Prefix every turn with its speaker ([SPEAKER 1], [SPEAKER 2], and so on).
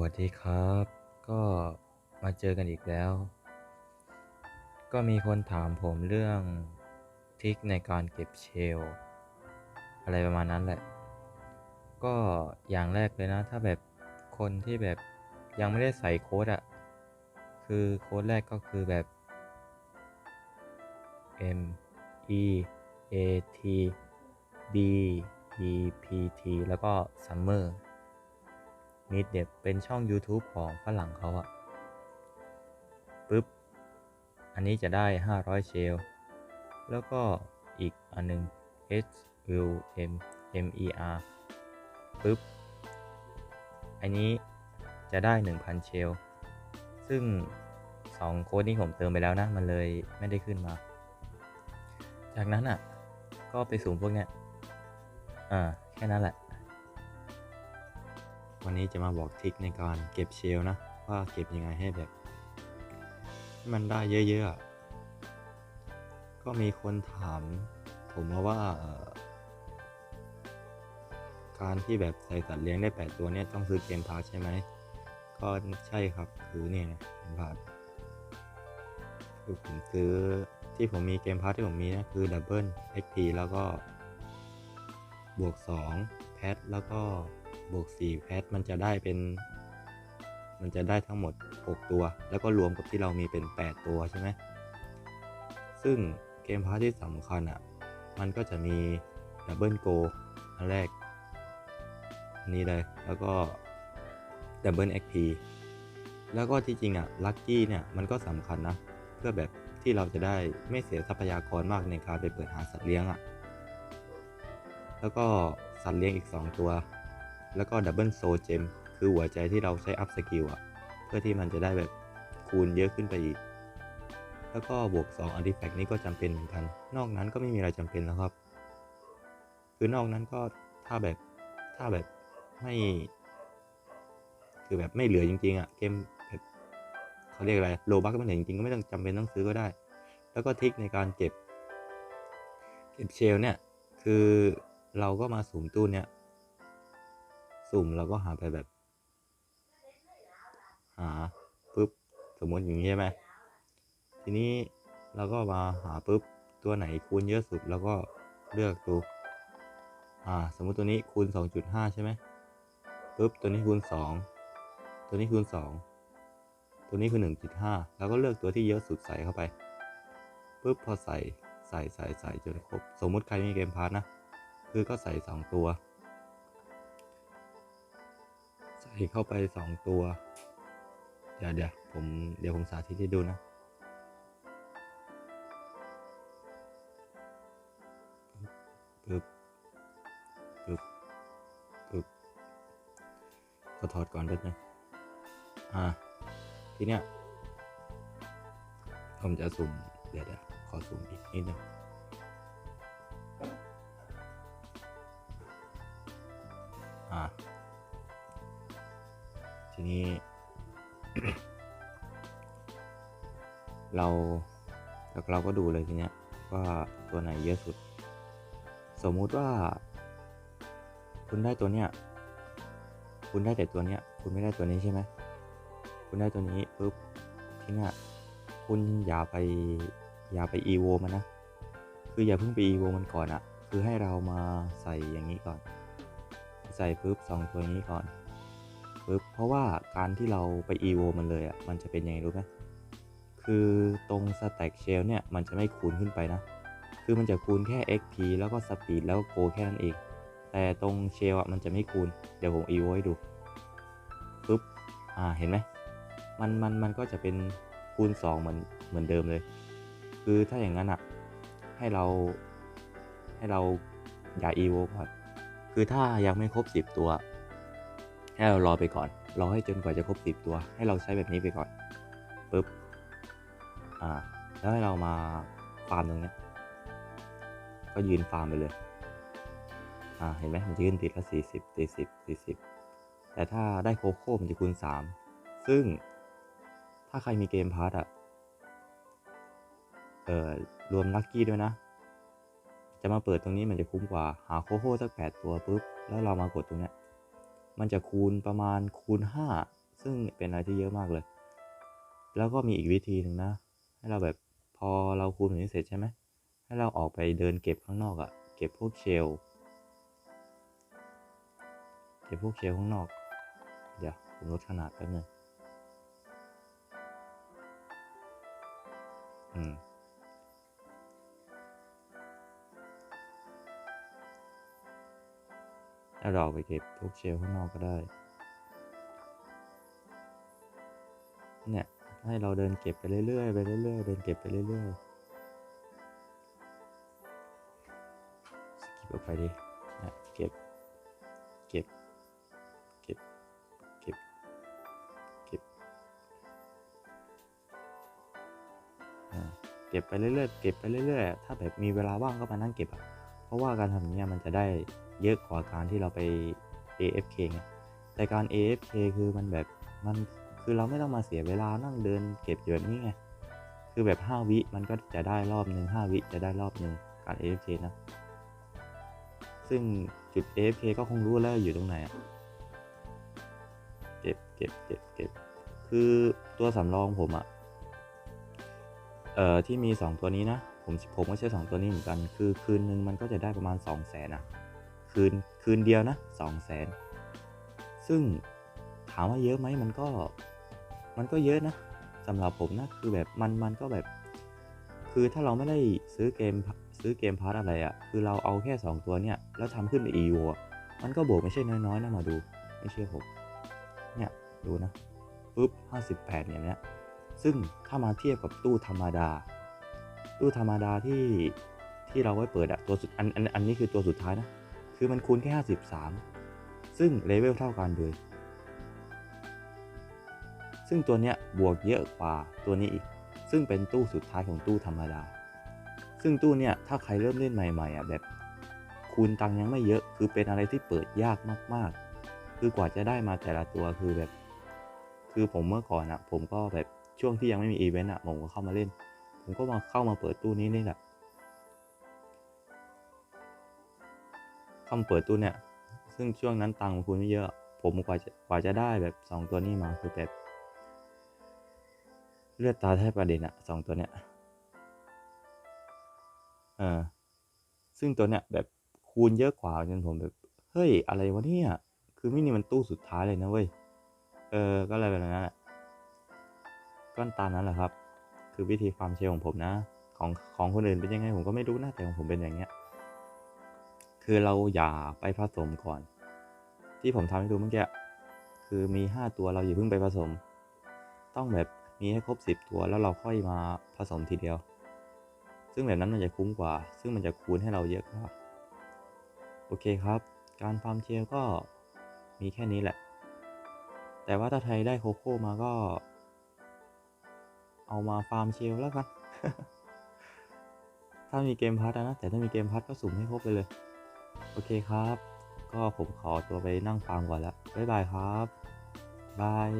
[SPEAKER 1] วัสดีครับ ก็มาเจอกันอีกแล้ว ก็มีคนถามผมเรื่องทริคในการเก็บเชล อะไรประมาณนั้นแหละ ก็อย่างแรกเลยนะ ถ้าแบบคนที่แบบยังไม่ได้ใส่โค้ดอะคือโค้ดแรกก็คือแบบ M E A T B E P T แล้วก็ Summer มีเด็บเป็นช่อง YouTube ของฝรั่งเขาอะปึ๊บ อันนี้จะได้ 500 เชล แล้วก็อีกอันนึง H U M M E R ปึ๊บ อันนี้จะได้ 1,000 เชล ซึ่ง 2 โค้ดนี้ผมเติมไปแล้วนะ มันเลยไม่ได้ขึ้นมา จากนั้นอะ ก็ไปสุ่มพวกเนี้ย อ่า แค่นั้นแหละ วันนี้จะมาบอกทริคในการเก็บเชลนะ ว่าเก็บยังไงให้แบบให้มันได้เยอะๆอะก็มีคนถาม ผมมาว่า การที่แบบใส่สัตว์เลี้ยงได้ 8 ตัวเนี่ยต้องซื้อเกมพาสใช่ไหม ก็ใช่ครับคือเนี่ยนะเกมพาสคือผมซื้อที่ผมมีเกมพาสที่ผมมีนะคือดับเบิล XP แล้วก็บวก 2 แพทแล้วก็ บวก4แพทมันจะได้เป็น มันจะได้ทั้งหมด 6 ตัว แล้วก็รวมกับที่เรามีเป็น 8 ตัวใช่ไหมซึ่งเกมพาร์ทที่สำคัญอะ มันก็จะมีดับเบิลโกอันแรกอันนี้เลย แล้วก็ดับเบิลเอ็กพีแล้วก็ที่จริงอะลัคกี้เนี่ยมันก็สำคัญนะ เพื่อแบบที่เราจะได้ไม่เสียทรัพยากรมากในการไปเปิดหาสัตว์เลี้ยงอะ แล้วก็สัตว์เลี้ยงอีก 2 ตัว แล้วก็ดับเบิลโซเจมคือหัวใจที่เราใช้อัพสกิลอะเพื่อที่มันจะได้แบบคูณเยอะขึ้นไปอีก แล้วก็บวก2 artifact นี้ก็จำเป็นเหมือนกัน นอกนั้นก็ไม่มีอะไรจำเป็นแล้วครับ คือนอกนั้นก็ถ้าแบบถ้าแบบไม่คือแบบไม่เหลือจริงๆอะ่ะเกมแบบเขาเรียกอะไรโลบักไม่เหลือจริงๆก็ไม่ต้องจำเป็นต้องซื้อก็ได้ แล้วก็ทิคในการเก็บ เก็บเชลเนี่ยคือเราก็มาสุ่มตู้เนี่ย สุ่มเราก็หาไปแบบ หาปุ๊บสมมติอย่างนี้ใช่ไหมทีนี้เราก็มาหาปุ๊บตัวไหนคูณเยอะสุดแล้วก็เลือกดูอ่าสมมติตัวนี้คูณ 2.5 ใช่ไหมปุ๊บตัวนี้คูณ 2 ตัวนี้คูณ 2 ตัวนี้คือ 1.5 แล้วก็เลือกตัวที่เยอะสุดใส่เข้าไปปุ๊บพอใส่ใส่ใส่ใส่จนครบ สมมติใครมีเกมพาร์ทนะ คือก็ใส่ 2 ตัว ใส่เข้าไป2ตัว เดี๋ยวเดี๋ยวผมเดี๋ยวผมสาธิตให้ดูนะปึ๊บปึ๊บปึ๊บก็ถอดก่อนได้ไหมอ่า ทีเนี้ยผมจะสุ่มเดี๋ยวเดี๋ยวขอสุ่มอีกนิดนึงอ่า ทีนี้ เราแล้วเราก็ดูเลยทีเนี้ยว่าตัวไหนเยอะสุด สมมุติว่า คุณได้ตัวเนี้ยคุณได้แต่ตัวเนี้ย คุณไม่ได้ตัวนี้ใช่ไหมคุณได้ตัวนี้ปุ๊บทีเนี้ยคุณอย่าไปอย่าไปอีโวมันนะคืออย่าเพิ่งไปอีโวมันก่อนอะคือให้เรามาใส่อย่างนี้ก่อน ใส่ปุ๊บสองตัวนี้ก่อน ปุ๊บเพราะว่าการที่เราไปอีโวมันเลยอะมันจะเป็นยังไงรู้ไหมคือตรงสแต็กเชลเนี่ย มันจะไม่คูณขึ้นไปนะ คือมันจะคูณแค่ XP แล้วก็สปีดแล้วก็โกแค่นั้นเอง แต่ตรงเชลอะมันจะไม่คูณ เดี๋ยวผมอีโวให้ดูปุ๊บ อ่า เห็นไหม มัน มัน มันก็จะเป็นคูณ 2 เหมือน เหมือนเดิมเลย คือถ้าอย่างนั้นอะ ให้เรา ให้เราอย่าอีโวก่อน คือถ้ายังไม่ครบ 10 ตัว ให้เรารอไปก่อน รอให้จนกว่าจะครบ10ตัว ให้เราใช้แบบนี้ไปก่อนปุ๊บอ่าแล้วให้เรามาฟาร์มตรงเนี้ยก็ยืนฟาร์มไปเลยอ่าเห็นไหมมันจะขึ้นติดละสี่สิบสี่สิบสี่สิบแต่ถ้าได้โคโค่มันจะคูณสามซึ่งถ้าใครมีเกมพาร์ตอะเอ่อรวมลัคกี้ด้วยนะ จะมาเปิดตรงนี้มันจะคุ้มกว่าหาโคโค่สักแปดตัวปุ๊บ แล้วเรามากดตรงเนี้ย มันจะคูณประมาณคูณห้าซึ่งเป็นอะไรที่เยอะมากเลย แล้วก็มีอีกวิธีหนึ่งนะ ให้เราแบบพอเราคูณแบบนี้เสร็จใช่ไหมให้เราออกไปเดินเก็บข้างนอกอะ่ะเก็บพวกเชลเก็บพวกเชลข้างนอก เดี๋ยวผมลดขนาดแป๊บนึงอืม ถ้าเราไปเก็บพวกเชลข้างนอกก็ได้ เนี่ย ให้เราเดินเก็บไปเรื่อยๆ ไปเรื่อยๆ เดินเก็บไปเรื่อยๆ สกิปออกไปดิเนี่ยเก็บ เก็บ เก็บ เก็บ เก็บ เก็บไปเรื่อยๆ เก็บไปเรื่อยๆ ถ้าแบบมีเวลาว่างก็มานั่งเก็บอะ ราะว่าการทำอย่างเงี้ยมันจะได้เยอะกว่าการที่เราไป AFK ไงแต่การ AFK คือมันแบบมันคือเราไม่ต้องมาเสียเวลานั่งเดินเก็บอยู่แบบนี้ไง คือแบบ 5 วิมันก็จะได้รอบหนึ่ง5วิจะได้รอบหนึ่งการ AFK นะ ซึ่งจุด AFK ก็คงรู้แล้วอยู่ตรงไหนอะเก็บเก็บเก็บเก็บคือตัวสำรองผมอะเอ่อที่มี 2 ตัวนี้นะ ผมผมก็ใช้ 2 ตัวนี้เหมือนกัน คือคืนหนึ่งมันก็จะได้ประมาณ 2 0 0แสนอะคืนคืนเดียวนะ2 0 0แสนซึ่งถามว่าเยอะไหมมันก็มันก็เยอะนะสำหรับผมนะคือแบบมันมันก็แบบ คือถ้าเราไม่ได้ซื้อเกมซื้อเกมพาร์ทอะไรอะ่ะคือเราเอาแค่ 2 ตัวเนี้ยแล้วทำขึ้นใน EU อะมันก็บวกไม่ใช่น้อยๆนะมาดูไม่เชื่อผมเนี่ยดูนะปุ๊บ58เนี่ยเนี้ยซึ่งถ้ามาเทียบกับตู้ธรรมดา ตู้ธรรมดาที่ที่เราไว้เปิดอะตัวสุดอันอันอันนี้คือตัวสุดท้ายนะ คือมันคูณแค่ 53 ซึ่งเลเวลเท่ากันเลย ซึ่งตัวเนี้ยบวกเยอะกว่าตัวนี้อีก ซึ่งเป็นตู้สุดท้ายของตู้ธรรมดา ซึ่งตู้เนี้ยถ้าใครเริ่มเล่นใหม่ๆอะแบบคูณตังยังไม่เยอะ คือเป็นอะไรที่เปิดยากมากๆ คือกว่าจะได้มาแต่ละตัวคือแบบ คือผมเมื่อก่อนอะผมก็แบบช่วงที่ยังไม่มีอีเวนต์อะผมก็เข้ามาเล่น ผมก็มาเข้ามาเปิดตู้นี้นี่แหละเข้ามาเปิดตู้เนี่ย ซึ่งช่วงนั้นตังค์คุณไม่เยอะ ผมกว่าจะกว่าจะได้แบบสองตัวนี้มาคือแบบเลือดตาแทบประเด็นอะสองตัวเนี้ย เออ ซึ่งตัวเนี้ยแบบคูณเยอะกว่าจนผมแบบ เฮ้ย อะไรวะเนี่ย คือมินิมันตู้สุดท้ายเลยนะเว้ย เออ ก็เลยแบบนั้นแหละก้อนตานั้นแหละครับ คือวิธีฟามเชลของผมนะ ของของคนอื่นเป็นยังไงผมก็ไม่รู้นะแต่ของผมเป็นอย่างเงี้ย คือเราอย่าไปผสมก่อน ที่ผมทำให้ดูเมื่อกี้คือมี 5 ตัวเราอย่าเพิ่งไปผสม ต้องแบบมีให้ครบ 10 ตัวแล้วเราค่อยมาผสมทีเดียว ซึ่งแบบนั้นมันจะคุ้มกว่า ซึ่งมันจะคูณให้เราเยอะกว่าโอเคครับ การฟาร์มเชลก็มีแค่นี้แหละ แต่ว่าถ้าไทยได้โคโค่มาก็ เอามาฟาร์มเชลแล้วกัน ถ้ามีเกมพัทนะ แต่ถ้ามีเกมพัทก็สุ่มให้ครบไปเลย โอเคครับ ก็ผมขอตัวไปนั่งฟาร์มก่อนแล้ว บ๊ายบายครับ บาย